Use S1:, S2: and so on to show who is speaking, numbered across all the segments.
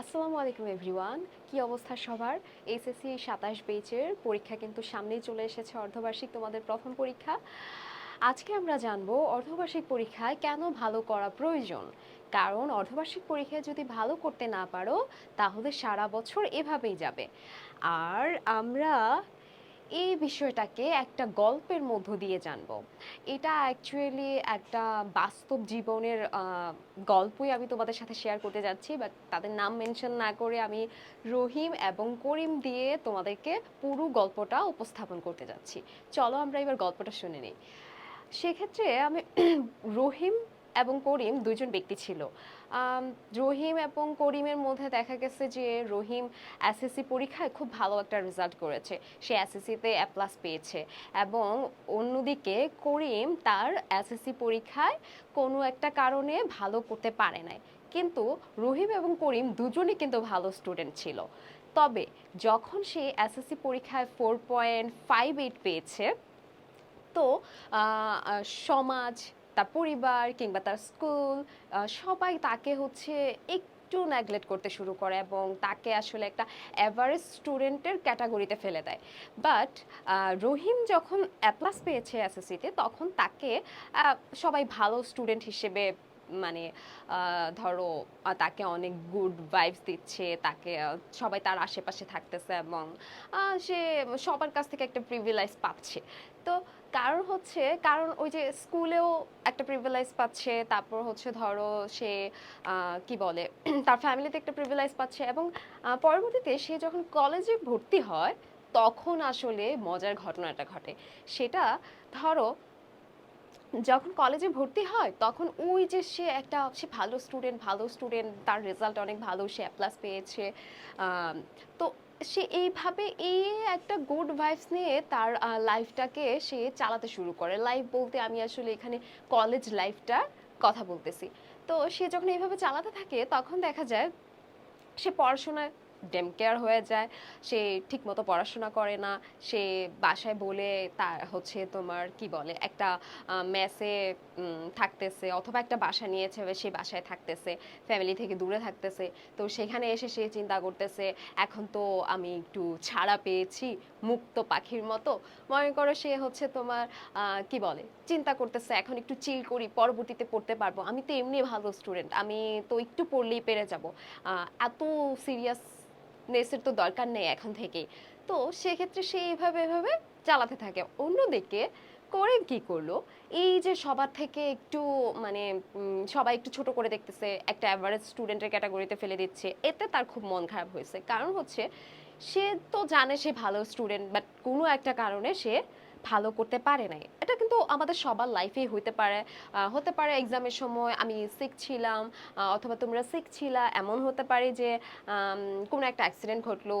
S1: আসসালামু আলাইকুম, এভরিওয়ান। কি অবস্থা সবার? এইচএসসি সাতাশ বেচের পরীক্ষা কিন্তু সামনেই চলে এসেছে, অর্ধবার্ষিক তোমাদের প্রথম পরীক্ষা। আজকে আমরা জানব অর্ধবার্ষিক পরীক্ষায় কেন ভালো করা প্রয়োজন? কারণ অর্ধবার্ষিক পরীক্ষায় যদি ভালো করতে না পারো, তাহলে সারা বছর এভাবেই যাবে। আর আমরা এই বিষয়টাকে একটা গল্পের মধ্য দিয়ে জানব। এটা অ্যাকচুয়ালি একটা বাস্তব জীবনের গল্পই আমি তোমাদের সাথে শেয়ার করতে যাচ্ছি বাট তাদের নাম মেনশন না করে আমি রহিম এবং করিম দিয়ে তোমাদেরকে পুরো গল্পটা উপস্থাপন করতে যাচ্ছি। চলো আমরা এবার গল্পটা শুনে নিই। সেক্ষেত্রে আমি রহিম এবং করিম দুজন ব্যক্তি ছিল। রহিম এবং করিমের মধ্যে দেখা গেছে যে রহিম এসএসসি পরীক্ষায় খুব ভালো একটা রেজাল্ট করেছে। সে এসএসসিতে এ প্লাস পেয়েছে এবং অন্যদিকে করিম তার এসএসসি পরীক্ষায় কোনো একটা কারণে ভালো করতে পারে নাই। কিন্তু রহিম এবং করিম দুজনই কিন্তু ভালো স্টুডেন্ট ছিল। তবে যখন সে এসএসসি পরীক্ষায় ফোর পয়েন্ট ফাইভ এইট পেয়েছে, তো সমাজ তার পরিবার কিংবা তার স্কুল সবাই তাকে হচ্ছে একটু নেগলেক্ট করতে শুরু করে এবং তাকে আসলে একটা অ্যাভারেজ স্টুডেন্টের ক্যাটাগরিতে ফেলে দেয়। বাট রহিম যখন অ্যাপ্লাস পেয়েছে এসএসসিতে তখন তাকে সবাই ভালো স্টুডেন্ট হিসেবে মানে ধরো তাকে অনেক গুড ভাইবস দিচ্ছে, তাকে সবাই তার আশেপাশে থাকতেছে এবং সে সবার কাছ থেকে একটা প্রিভিলাইজ পাচ্ছে। তো কারণ হচ্ছে, কারণ ওই যে স্কুলেও একটা প্রিভিলাইজ পাচ্ছে, তারপর হচ্ছে ধরো সে কি বলে, তার ফ্যামিলিতে একটা প্রিভিলাইজ পাচ্ছে এবং পরবর্তীতে সে যখন কলেজে ভর্তি হয়, তখন আসলে মজার ঘটনাটা ঘটে। সেটা ধরো, যখন কলেজে ভর্তি হয়, তখন ওই যে সে একটা, সে ভালো স্টুডেন্ট ভালো স্টুডেন্ট তার রেজাল্ট অনেক ভালো, সে প্লাস পেয়েছে তো সে এইভাবে এই একটা গুড ভাইবস নিয়ে তার লাইফটাকে সে চালাতে শুরু করে। লাইফ বলতে আমি আসলে এখানে কলেজ লাইফটা কথা বলতেছি। তো সে যখন এইভাবে চালাতে থাকে, তখন দেখা যায় সে পড়াশোনায় ডেম কেয়ার হয়ে যায়, সে ঠিকমতো পড়াশোনা করে না, সে বাসায় বলে তার হচ্ছে তোমার কি বলে, একটা মেসে থাকতেছে অথবা একটা বাসা নিয়েছে, সে বাসায় থাকতেছে ফ্যামিলি থেকে দূরে থাকতেছে। তো সেখানে এসে সে চিন্তা করতেছে, এখন তো আমি একটু ছাড়া পেয়েছি, মুক্ত পাখির মতো। মনে করো সে হচ্ছে তোমার কি বলে, চিন্তা করতেছে, এখন একটু চিল করি, পরবর্তীতে পড়তে পারব। আমি তো এমনি ভালো স্টুডেন্ট আমি তো একটু পড়লেই পেরে যাব। এত সিরিয়াসনেসের তো দরকার নেই এখন থেকেই। তো সেক্ষেত্রে সে এইভাবে এভাবে চালাতে থাকে। অন্যদিকে করেন কি করল? এই যে সবার থেকে একটু মানে সবাই একটু ছোট করে দেখতেছে, একটা অ্যাভারেজ স্টুডেন্টের ক্যাটাগরিতে ফেলে দিচ্ছে, এতে তার খুব মন খারাপ হয়েছে। কারণ হচ্ছে, সে তো জানে সে ভালো স্টুডেন্ট বাট কোনো একটা কারণে সে ভালো করতে পারে নাই। এটা কিন্তু আমাদের সবার লাইফেই হইতে পারে। হতে পারে এক্সামের সময় আমি সিক ছিলাম অথবা তোমরা সিক ছিলা, এমন হতে পারে যে কোনো একটা অ্যাক্সিডেন্ট ঘটলো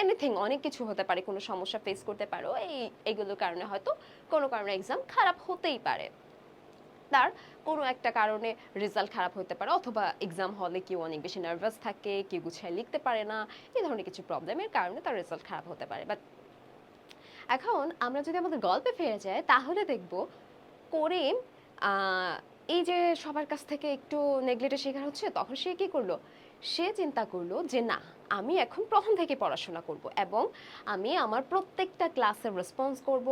S1: এনিথিং অনেক কিছু হতে পারে, কোনো সমস্যা ফেস করতে পারো, এই, এগুলোর কারণে হয়তো কোনো কারণে এক্সাম খারাপ হতেই পারে। তার কোনো একটা কারণে রেজাল্ট খারাপ হতে পারে, অথবা এক্সাম হলে কেউ অনেক বেশি নার্ভাস থাকে, কেউ গুছিয়ে লিখতে পারে না, এই ধরনের কিছু প্রবলেমের কারণে তার রেজাল্ট খারাপ হতে পারে। বাট এখন আমরা যদি আমাদের গল্পে ফিরে যাই, তাহলে দেখব করিম এই যে সবার কাছ থেকে একটু নেগলেটের শিকার হচ্ছে, তখন সে কি করল? সে চিন্তা করল যে, না, আমি এখন প্রথম থেকে পড়াশোনা করব এবং আমি আমার প্রত্যেকটা ক্লাসের রেসপন্স করব,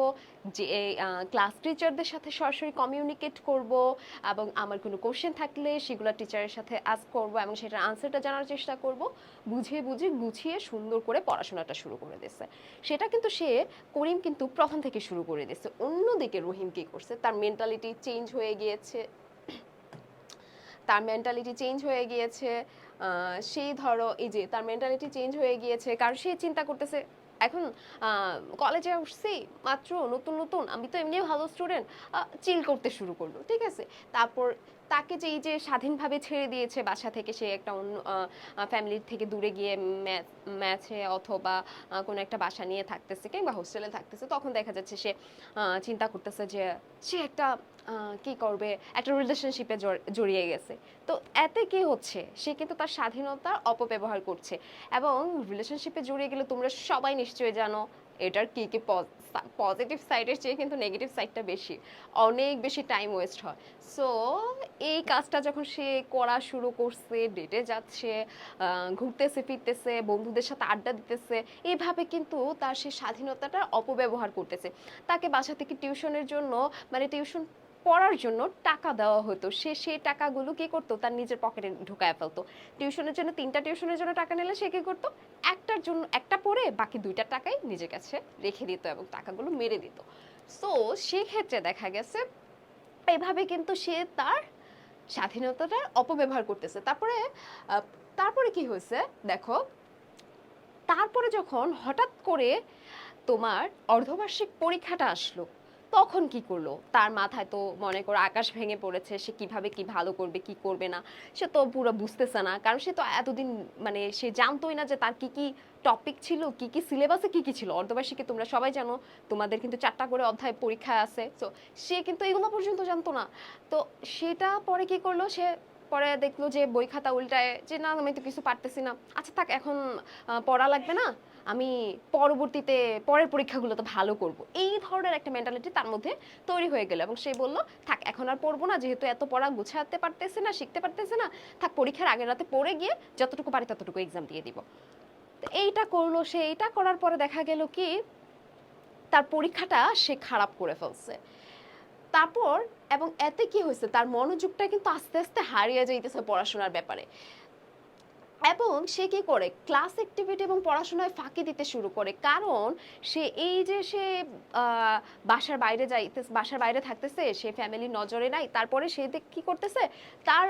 S1: যে ক্লাস টিচারদের সাথে সরাসরি কমিউনিকেট করব এবং আমার কোনো কোশ্চেন থাকলে সেগুলো টিচারের সাথে আস্ক করব এবং সেটার আনসারটা জানার চেষ্টা করব। বুঝিয়ে বুঝিয়ে, গুছিয়ে সুন্দর করে পড়াশোনাটা শুরু করে দিচ্ছে সেটা কিন্তু সে, করিম কিন্তু প্রথম থেকে শুরু করে দিচ্ছে অন্যদিকে রহিম কি করছে? তার মেন্টালিটি চেঞ্জ হয়ে গিয়েছে। তার মেন্টালিটি চেঞ্জ হয়ে গিয়েছে। সেই ধরো, এই যে তার মেন্টালিটি চেঞ্জ হয়ে গিয়েছে, কারণ সে চিন্তা করতেছে, এখন কলেজে উঠছি মাত্র নতুন নতুন, আমি তো এমনি ভালো স্টুডেন্ট চিল করতে শুরু করল। ঠিক আছে? তারপর তাকে যে এই যে স্বাধীনভাবে ছেড়ে দিয়েছে বাসা থেকে সে একটা অন্য ফ্যামিলির থেকে দূরে গিয়ে ম্যাচে অথবা কোনো একটা বাসা নিয়ে থাকতেছে কিংবা হোস্টেলে থাকতেছে, তখন দেখা যাচ্ছে সে চিন্তা করতেছে যে সে একটা কি করবে, একটা রিলেশনশিপে জড়িয়ে গেছে। তো এতে কি হচ্ছে? সে কিন্তু তার স্বাধীনতার অপব্যবহার করছে। এবং রিলেশনশিপে জড়িয়ে গেলে তোমরা সবাই নিশ্চয়ই জানো এটার কি কি পজিটিভ সাইডের চেয়ে কিন্তু নেগেটিভ সাইডটা বেশি। অনেক বেশি টাইম ওয়েস্ট হয়। সো এই কাজটা যখন সে করা শুরু করছে ডেটে যাচ্ছে ঘুরতেছে, ফিরতেছে, বন্ধুদের সাথে আড্ডা দিতেছে এইভাবে কিন্তু তার সেই স্বাধীনতাটা অপব্যবহার করতেছে। তাকে বাসা থেকে টিউশনের জন্য মানে টিউশন পড়ার জন্য টাকা দেওয়া হতো। সে সেই টাকাগুলো কি করতো? তার নিজের পকেটে ঢুকায় ফেলতো। টিউশনের জন্য তিনটা টিউশনের জন্য টাকা নিলে সে কি করতো? একটার জন্য, একটা পড়ে বাকি দুইটা টাকাই নিজের কাছে রেখে দিত এবং টাকাগুলো মেরে দিত। সো সেক্ষেত্রে দেখা গেছে, এভাবে কিন্তু সে তার স্বাধীনতাটা অপব্যবহার করতেছে। তারপরে তারপরে কি হয়েছে? দেখো, তারপরে যখন হঠাৎ করে তোমার অর্ধবার্ষিক পরীক্ষাটা আসলো তখন কি করল? তার মাথায় তো মনে করো আকাশ ভেঙে পড়েছে, সে কীভাবে কি ভালো করবে, কি করবে না? সে তো পুরো বুঝতেছে না। কারণ সে তো এতদিন মানে সে জানতোই না যে তার কি কি টপিক ছিল, কি কি সিলেবাসে কি কি ছিল। অর্ধবার্ষিকী তোমরা সবাই জানো, তোমাদের কিন্তু চারটা করে অধ্যায় পরীক্ষা আছে। তো সে কিন্তু এগুলো পর্যন্ত জানতো না। তো সেটা পরে কি করল? সে পরে দেখল যে বই খাতা উল্টায় যে, না, আমি তো কিছু পারতেছি না। আচ্ছা থাক, এখন পড়া লাগবে না? আমি পরবর্তীতে, পরের পরীক্ষাগুলো তো ভালো করব। এই ধরনের একটা মেন্টালিটি তার মধ্যে তৈরি হয়ে গেল এবং সে বলল, থাক, এখন আর পড়ব না, যেহেতু এত পড়া গুছাতে পারতেছে না, শিখতে পারতেছে না, থাক, পরীক্ষার আগের রাতে পড়ে গিয়ে যতটুকু পারি ততটুকু এক্সাম দিয়ে দিব। এইটা করল সে, এইটা করার পরে দেখা গেল কি, তার পরীক্ষাটা সে খারাপ করে ফেলছে। তারপর, এবং এতে কি হয়েছে, তার মনোযোগটা কিন্তু আস্তে আস্তে হারিয়ে যাইতেছে পড়াশোনার ব্যাপারে। এবং সে কি করে ক্লাস অ্যাক্টিভিটি এবং পড়াশোনায় ফাঁকি দিতে শুরু করে? কারণ সে এই যে সে বাসার বাইরে যাইতে, বাসার বাইরে থাকতেছে, সে ফ্যামিলির নজরে নাই, তারপরে সে কি করতেছে? তার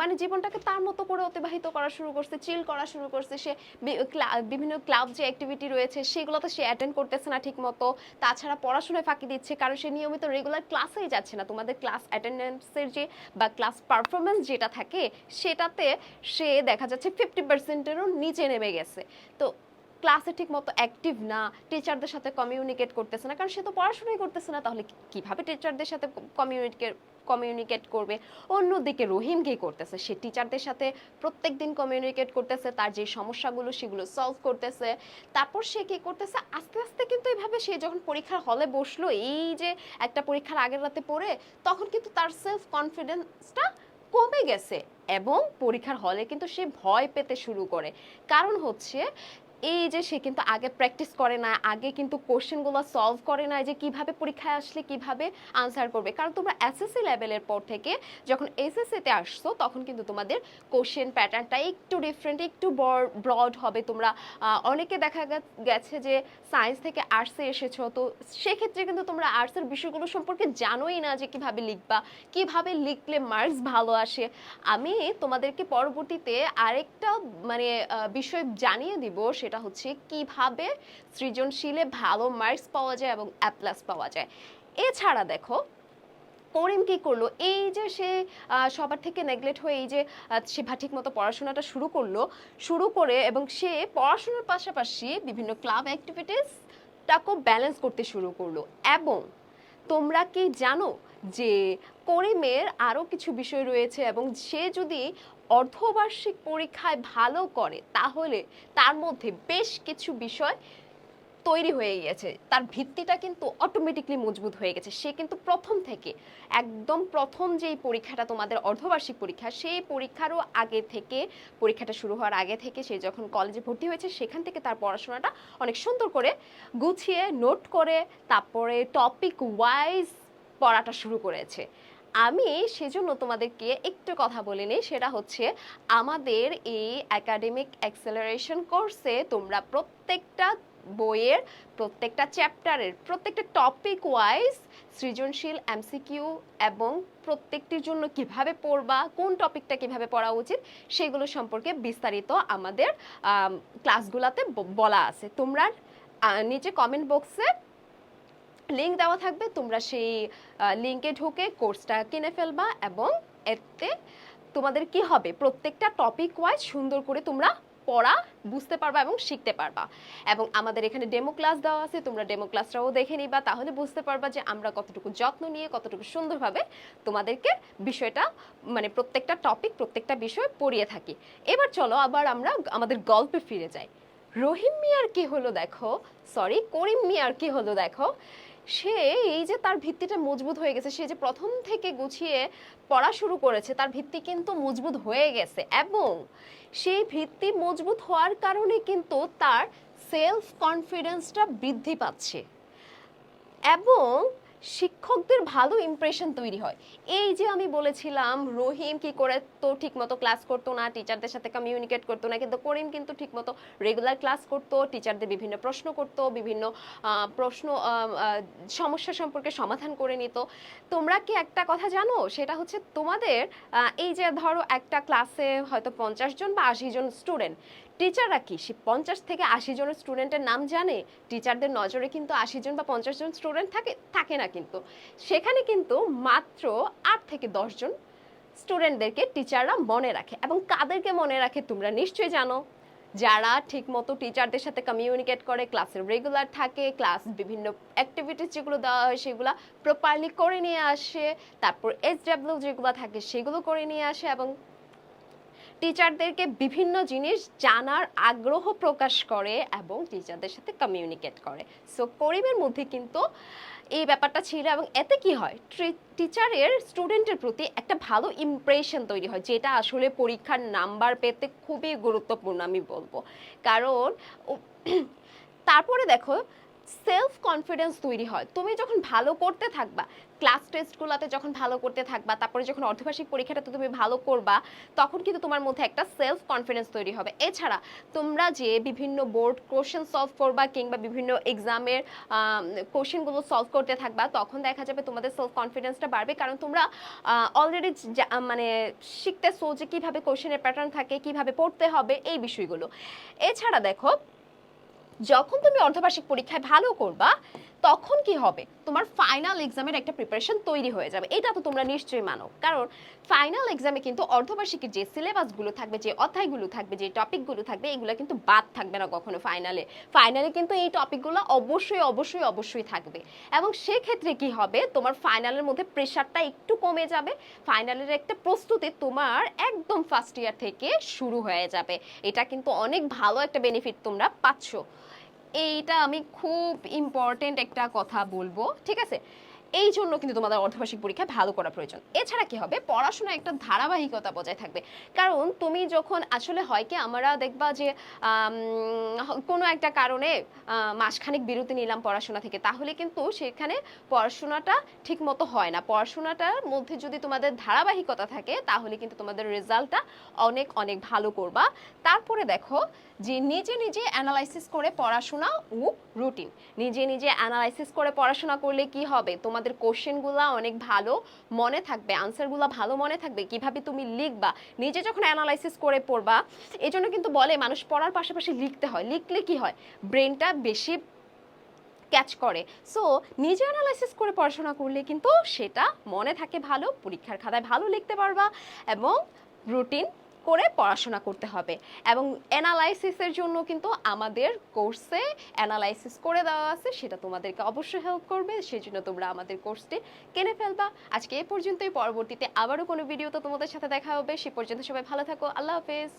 S1: মানে জীবনটাকে তার মতো করে অতিবাহিত করা শুরু করছে চিল করা শুরু করছে, সে বিভিন্ন ক্লাব যে অ্যাক্টিভিটি রয়েছে, সেগুলোতে সে অ্যাটেন্ড করতেছে না ঠিক মতো তাছাড়া পড়াশোনায় ফাঁকি দিচ্ছে, কারণ সে নিয়মিত রেগুলার ক্লাসেই যাচ্ছে না। তোমাদের ক্লাস অ্যাটেন্ডেন্সের যে বা ক্লাস পারফরমেন্স যেটা থাকে, সেটাতে সে দেখা যাচ্ছে ফিফটি পার্সেন্টেরও নিচে নেমে গেছে। তো ক্লাসে ঠিক মতো অ্যাক্টিভ না টিচারদের সাথে কমিউনিকেট করতেছে না, কারণ সে তো পড়াশোনাই করতেছে না, তাহলে কীভাবে টিচারদের সাথে কমিউনিকেট কমিউনিকেট করবে? অন্যদিকে রহিম কি করতেছে? সে টিচারদের সাথে প্রত্যেক দিন কমিউনিকেট করতেছে, তার যে সমস্যাগুলো সেগুলো সলভ করতেছে। তারপর সে কি করতেছে? আস্তে আস্তে কিন্তু এভাবে সে যখন পরীক্ষার হলে বসল, এই যে একটা পরীক্ষার আগের রাতে পড়ে, তখন কিন্তু তার সেলফ কনফিডেন্সটা কমে গেছে এবং পরীক্ষার হলে কিন্তু সে ভয় পেতে শুরু করে। কারণ হচ্ছে এই যে সে কিন্তু আগে প্র্যাকটিস করে না, আগে কিন্তু কোশ্চেনগুলো সলভ করে না যে কীভাবে পরীক্ষায় আসলে কীভাবে আনসার করবে? কারণ তোমরা এসএসসি লেভেলের পর থেকে যখন এসএসসিতে আসছো, তখন কিন্তু তোমাদের কোশ্চেন প্যাটার্নটা একটু ডিফারেন্ট একটু ব্রড হবে। তোমরা অনেকে দেখা গেছে যে সায়েন্স থেকে আর্টসে এসেছ, তো সেক্ষেত্রে কিন্তু তোমরা আর্টসের বিষয়গুলো সম্পর্কে জানোই না যে কীভাবে লিখবা, কীভাবে লিখলে মার্কস ভালো আসে। আমি তোমাদেরকে পরবর্তীতে আরেকটা মানে বিষয় জানিয়ে দিব, সেটা হচ্ছে কীভাবে সৃজনশীলে ভালো মার্কস পাওয়া যায় এবং অ্যাপ্লাস পাওয়া যায়। এছাড়া দেখো, করিম কি করল? এই যে সে সবার থেকে নেগলেক্ট হয়ে এই যে সে ঠিক মতো পড়াশোনাটা শুরু করল, শুরু করে এবং সে পড়াশোনার পাশাপাশি বিভিন্ন ক্লাব অ্যাক্টিভিটিসটাকেও ব্যালেন্স করতে শুরু করল। এবং তোমরা কি জানো যে করিমের আরও কিছু বিষয় রয়েছে এবং সে যদি অর্ধবার্ষিক পরীক্ষায় ভালো করে, তাহলে তার মধ্যে বেশ কিছু বিষয় তৈরি হয়ে গিয়েছে। তার ভিত্তিটা কিন্তু অটোমেটিকলি মজবুত হয়ে গেছে। সে কিন্তু প্রথম থেকে, একদম প্রথম যেই পরীক্ষাটা তোমাদের অর্ধবার্ষিক পরীক্ষা, সেই পরীক্ষারও আগে থেকে, পরীক্ষাটা শুরু হওয়ার আগে থেকে সে যখন কলেজে ভর্তি হয়েছে, সেখান থেকে তার পড়াশোনাটা অনেক সুন্দর করে গুছিয়ে নোট করে, তারপরে টপিক ওয়াইজ পড়াটা শুরু করেছে। আমি সেজন্য তোমাদেরকে একটু কথা বলে নিই, সেটা হচ্ছে আমাদের এই একাডেমিক অ্যাক্সেলারেশন কোর্সে তোমরা প্রত্যেকটা বইয়ের, প্রত্যেকটা চ্যাপ্টারের প্রত্যেকটা টপিক ওয়াইজ সৃজনশীল এমসিকিউ এবং প্রত্যেকটির জন্য কীভাবে পড়বা, কোন টপিকটা কীভাবে পড়া উচিত, সেগুলো সম্পর্কে বিস্তারিত আমাদের ক্লাসগুলোতে বলা আছে। তোমরা নিচে কমেন্ট বক্সে লিঙ্ক দেওয়া থাকবে, তোমরা সেই লিঙ্কে ঢুকে কোর্সটা কিনে ফেলবা এবং এতে তোমাদের কি হবে? প্রত্যেকটা টপিক ওয়াইজ সুন্দর করে তোমরা পড়া, বুঝতে পারবা এবং শিখতে পারবা। এবং আমাদের এখানে ডেমো ক্লাস দেওয়া আছে, তোমরা ডেমো ক্লাসটাও দেখে নিবা, তাহলে বুঝতে পারবা যে আমরা কতটুকু যত্ন নিয়ে, কতটুকু সুন্দরভাবে তোমাদেরকে বিষয়টা মানে প্রত্যেকটা টপিক প্রত্যেকটা বিষয় পড়িয়ে থাকি। এবার চলো, আবার আমরা আমাদের গল্পে ফিরে যাই। রহিম মিয়ার কি হলো দেখো? সরি করিম মিয়ার কি হলো দেখো? সে এই যে তার ভিত্তিটা মজবুত হয়ে গেছে, সে যে প্রথম থেকে গুছিয়ে পড়া শুরু করেছে, তার ভিত্তি কিন্তু মজবুত হয়ে গেছে এবং সেই ভিত্তি মজবুত হওয়ার কারণে কিন্তু তার সেলফ কনফিডেন্সটা বৃদ্ধি পাচ্ছে এবং শিক্ষকদের ভালো ইমপ্রেশন তৈরি হয়। এই যে আমি বলেছিলাম, রহিম কি করে তো ঠিকমতো ক্লাস করতো না টিচারদের সাথে কমিউনিকেট করতো না, কিন্তু করিম কিন্তু ঠিকমতো রেগুলার ক্লাস করতো টিচারদের বিভিন্ন প্রশ্ন করতো, বিভিন্ন প্রশ্ন সমস্যা সম্পর্কে সমাধান করে নিত। তোমরা কি একটা কথা জানো? সেটা হচ্ছে তোমাদের এই যে ধরো একটা ক্লাসে হয়তো পঞ্চাশ জন বা আশি জন স্টুডেন্ট টিচাররা কি? সে পঞ্চাশ থেকে আশি জন স্টুডেন্টের নাম জানে? টিচারদের নজরে কিন্তু আশি জন বা পঞ্চাশ জন স্টুডেন্ট থাকে থাকে না কিন্তু। সেখানে কিন্তু মাত্র আট থেকে দশ জন স্টুডেন্টদেরকে টিচাররা মনে রাখে। এবং কাদেরকে মনে রাখে তোমরা নিশ্চয়ই জানো। যারা ঠিকমতো টিচারদের সাথে কমিউনিকেট করে ক্লাসে রেগুলার থাকে, ক্লাস বিভিন্ন অ্যাক্টিভিটিস যেগুলো দেওয়া হয় সেগুলো প্রপারলি করে নিয়ে আসে, তারপর এস ডাব্লিউ যেগুলো থাকে সেগুলো করে নিয়ে আসে এবং টিচারদেরকে বিভিন্ন জিনিস জানার আগ্রহ প্রকাশ করে এবং টিচারদের সাথে কমিউনিকেট করে। সো করিমের মধ্যে কিন্তু এই ব্যাপারটা ছিল এবং এতে কি হয়? টিচারের স্টুডেন্টের প্রতি একটা ভালো ইমপ্রেশন তৈরি হয়, যেটা আসলে পরীক্ষার নাম্বার পেতে খুবই গুরুত্বপূর্ণ আমি বলব। কারণ তারপরে দেখো সেলফ কনফিডেন্স তৈরি হয়। তুমি যখন ভালো করতে থাকবা ক্লাস টেস্টগুলোতে যখন ভালো করতে থাকবা, তারপরে যখন অর্ধবার্ষিক পরীক্ষাটাতে তুমি ভালো করবা, তখন কিন্তু তোমার মধ্যে একটা সেলফ কনফিডেন্স তৈরি হবে। এছাড়া তোমরা যে বিভিন্ন বোর্ড কোশ্চেন সলভ করবা কিংবা বিভিন্ন এক্সামের কোশ্চেনগুলো সলভ করতে থাকবা, তখন দেখা যাবে তোমাদের সেলফ কনফিডেন্সটা বাড়বে। কারণ তোমরা অলরেডি মানে শিখতেছো যে কীভাবে কোশ্চেনের প্যাটার্ন থাকে, কীভাবে পড়তে হবে, এই বিষয়গুলো। এছাড়া দেখো, যখন তুমি অর্ধবার্ষিক পরীক্ষায় ভালো করবা তখন কি হবে? তোমার ফাইনাল এক্সামের একটা প্রিপারেশন তৈরি হয়ে যাবে। এটা তো তোমরা নিশ্চয়ই মানো। কারণ ফাইনাল এক্সামে কিন্তু অর্ধবার্ষিকের যে সিলেবাসগুলো থাকবে, যে অধ্যায়গুলো থাকবে, যে টপিকগুলো থাকবে, এগুলো কিন্তু বাদ থাকবে না কখনো ফাইনালে ফাইনালে কিন্তু এই টপিকগুলো অবশ্যই অবশ্যই অবশ্যই থাকবে। এবং সেক্ষেত্রে কি হবে? তোমার ফাইনালের মধ্যে প্রেশারটা একটু কমে যাবে। ফাইনালের একটা প্রস্তুতি তোমার একদম ফার্স্ট ইয়ার থেকে শুরু হয়ে যাবে। এটা কিন্তু অনেক ভালো একটা বেনিফিট তোমরা পাচ্ছ। এইটা আমি খুব ইম্পর্টেন্ট একটা কথা বলব ঠিক আছে? এই জন্য কিন্তু তোমাদের অর্ধবার্ষিক পরীক্ষায় ভালো করা প্রয়োজন। এছাড়া কি হবে? পড়াশোনা একটা ধারাবাহিকতা বজায় থাকবে। কারণ তুমি যখন, আসলে হয় কি, আমরা দেখবা যে কোনো একটা কারণে মাসখানেক বিরতি নিলাম পড়াশোনা থেকে, তাহলে কিন্তু সেখানে পড়াশোনাটা ঠিক মতো হয় না। পড়াশোনাটার মধ্যে যদি তোমাদের ধারাবাহিকতা থাকে, তাহলে কিন্তু তোমাদের রেজাল্টটা অনেক অনেক ভালো করবা। তারপরে দেখো যে, নিজে নিজে অ্যানালাইসিস করে পড়াশোনা ও রুটিন। নিজে নিজে অ্যানালাইসিস করে পড়াশোনা করলে কি হবে? তোমাদের কোশ্চেনগুলো অনেক ভালো মনে থাকবে আনসারগুলো ভালো মনে থাকবে, কীভাবে তুমি লিখবা, নিজে যখন অ্যানালাইসিস করে পড়বা এই জন্য কিন্তু বলে মানুষ পড়ার পাশাপাশি লিখতে হয়, লিখলে কি হয়? ব্রেনটা বেশি ক্যাচ করে। সো নিজে অ্যানালাইসিস করে পড়াশোনা করলে কিন্তু সেটা মনে থাকে ভালো, পরীক্ষার খাতায় ভালো লিখতে পারবা এবং রুটিন করে পড়াশোনা করতে হবে। এবং অ্যানালাইসিসের জন্য কিন্তু আমাদের কোর্সে অ্যানালাইসিস করে দেওয়া আছে, সেটা তোমাদেরকে অবশ্যই হেল্প করবে সেই জন্য তোমরা আমাদের কোর্সটি কেনে ফেলবা। আজকে এ পর্যন্তই, পরবর্তীতে আবারও কোনো ভিডিওতে তোমাদের সাথে দেখা হবে, সে পর্যন্ত সবাই ভালো থাকো, আল্লাহ হাফেজ।